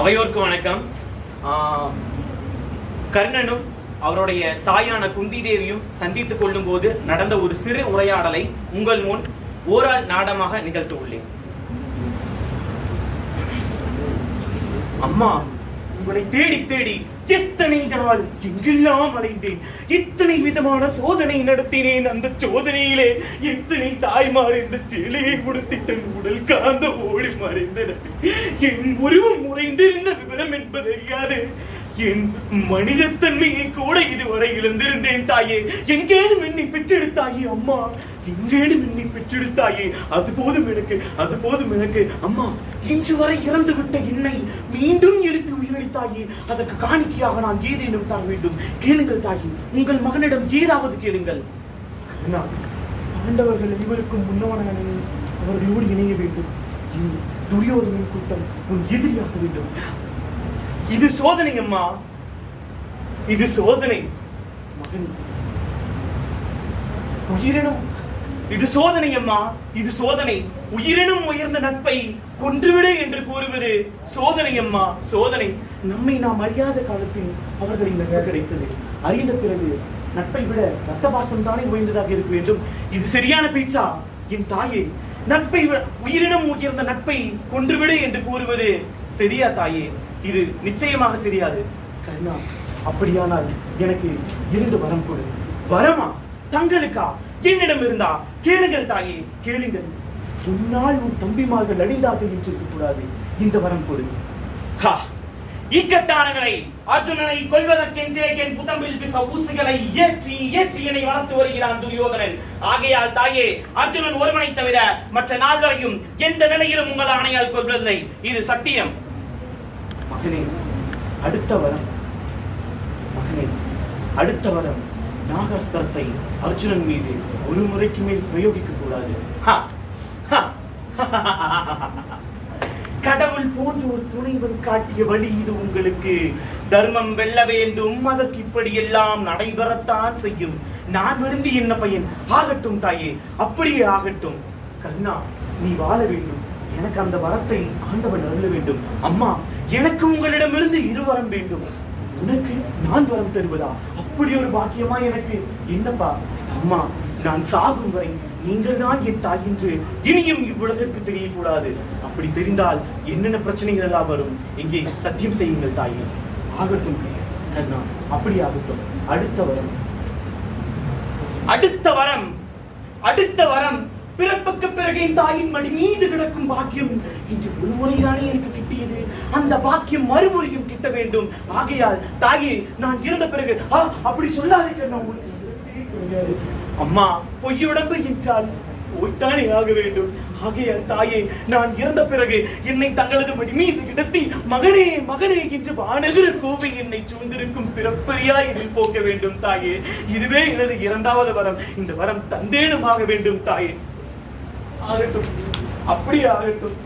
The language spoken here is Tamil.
அவையோர்க்கு வணக்கம். கர்ணனும் அவருடைய தாயான குந்தி தேவியும் சந்தித்துக் கொள்ளும் போது நடந்த ஒரு சிறு உரையாடலை உங்கள் முன் ஓரால் நாடமாக நிகழ்த்த உள்ளேன் அம்மா உங்களை தேடி தேடி எத்தனை நாள் எங்கெல்லாம் அலைந்தேன்? இத்தனை விதமான சோதனை நடத்தினேன் அந்த சோதனையிலே. எத்தனை தாய்மார் இந்த சேலையை கொடுத்து தன் உடல் காந்த ஓடி மறைந்தன. என் உருவம் முறைந்திருந்த விவரம் என்பது அறியாது. என் மனிதத்தன்மையை கூட இதுவரை இழந்திருந்தேன் தாயே. எங்கேனும் என்னை பெற்றெடுத்தாயே அம்மா. எங்கேனும் என்னை பெற்றெடுத்தாயே. அது போதும் எனக்கு அது போதும் எனக்கு. அம்மா இன்று வரை இறந்து விட்ட என்னை மீண்டும் எழுப்பி தாயி அதற்கு காணிக்கையாக நான் கீதையிடம் தர வேண்டும். கேளுங்கள் தாயி உங்கள் மகனிடம் ஏதாவது கேளுங்கள். ஆண்டவர்கள் இவருக்கும் முன்னவனான அவர்களோடு இணைய வேண்டும். துரியோதனின் கூட்டம் உன் எதிரியாக வேண்டும். இது சோதனை அம்மா. இது சோதனை. மகன் உயிரினும் இது சோதனை அம்மா இது சோதனை. உயிரினும் உயர்ந்த நட்பை கொன்றுவிடு என்று கூறுவது சோதனை அம்மா சோதனை. நம்மை நாம் அறியாத காலத்தில் அவர்களின் நட்பு கிடைத்தது அறிந்த பிறகு நட்பை விட ரத்த பாசம் தானே உயர்ந்ததாக இருக்க வேண்டும்? இது சரியான பேச்சா? என் தாயே நட்பை விட உயர்ந்த நட்பை கொன்றுவிடு என்று கூறுவது சரியா தாயே? இது நிச்சயமாக சரியாது. கருணா அப்படியானால் எனக்கு இரண்டு வரம் கொடு. வரமா? தங்களுக்கா? என்னிடம் இருந்தா? கேளுங்கள் தாயே கேளுங்கள். உன்னால் உன் தம்பிமார்கள் அடிந்தார்கள் என்று இருக்கக்கூடாது. இந்த வரம் கொடு. ஹா. இக்கட்டானங்களை அர்ஜுனனை கொல்வதற்கென்றே என் புதம்பில் பிச ஊசிகளை ஏற்றி ஏற்றி என்னை வளர்த்து வருகிறான் துரியோதனன். ஆகையால் தாயே அர்ஜுனன் ஒருவனை தவிர மற்ற நால்வரையும் எந்த நிலையிலும் உங்கள் ஆணையால் கொள்வதில்லை இது சத்தியம். மகனே அடுத்த வரம். மகனே அடுத்த வரம். நாகாஸ்திரத்தை அர்ஜுனன் மீது ஒரு முறைக்கு மேல் பிரயோகிக்க கூடாது. ஹா, ஹா, கடவுள் போன்ற ஒரு துணைவன் காட்டிய வழி இது உங்களுக்கு. தர்மம் வெல்ல வேண்டும் அதற்கு இப்படி எல்லாம் நடைபெறத்தான் செய்யும். நான் விரும்பி என்ன பையன்? ஆகட்டும் தாயே அப்படியே ஆகட்டும். கண்ணா நீ வாழ வேண்டும். எனக்கு அந்த வரத்தை ஆண்டவன் அருள வேண்டும். அம்மா எனக்கு உங்களிடமிருந்து இருவரம் வேண்டும். உனக்கு நான் வரம் தருவதா? அப்படி ஒரு பாக்கியமா எனக்கு. என்னப்பா? அம்மா நான் சாகும் வரை நீங்கள் தான் என் தாய் என்று இனியும் இவ்வுலகிற்கு தெரியக்கூடாது. அப்படி தெரிந்தால் என்னென்ன பிரச்சனைகள் எல்லாம் வரும்? இங்கே சத்தியம் செய்யுங்கள் தாயே. ஆகட்டும் கண்ணா அப்படி ஆகட்டும் அடுத்த வரம். அடுத்த வரம். அடுத்த வரம். பிறப்புக்கு பிறகு என் தாயின் மடி மீது கிடக்கும் பாக்கியம் இன்று ஒருமுறைதானே எனக்கு கிட்டியது. அந்த பாக்கியம் மறுமுறையும் கிட்ட வேண்டும். ஆகையால் தாயே நான் இறந்த பிறகு ஆ அப்படி சொல்லாதே நான் உங்களுக்கு இறப்பே கிடையாது. அம்மா பொய்யுடம்பு என்றால் போய்த்தானே ஆக வேண்டும். ஆகையால் தாயே நான் இறந்த பிறகு என்னை தங்களது மடி மீது கிடத்தி மகனே மகனே என்று வானெதிர கோவை என்னை சூழ்ந்திருக்கும் பிறப்பரியா இதில் போக்க வேண்டும் தாயே. இதுவே எனது இரண்டாவது வரம். இந்த வரம் தந்தேனும் ஆக வேண்டும் தாயே. ஆகட்டும். அப்படி ஆகட்டும்.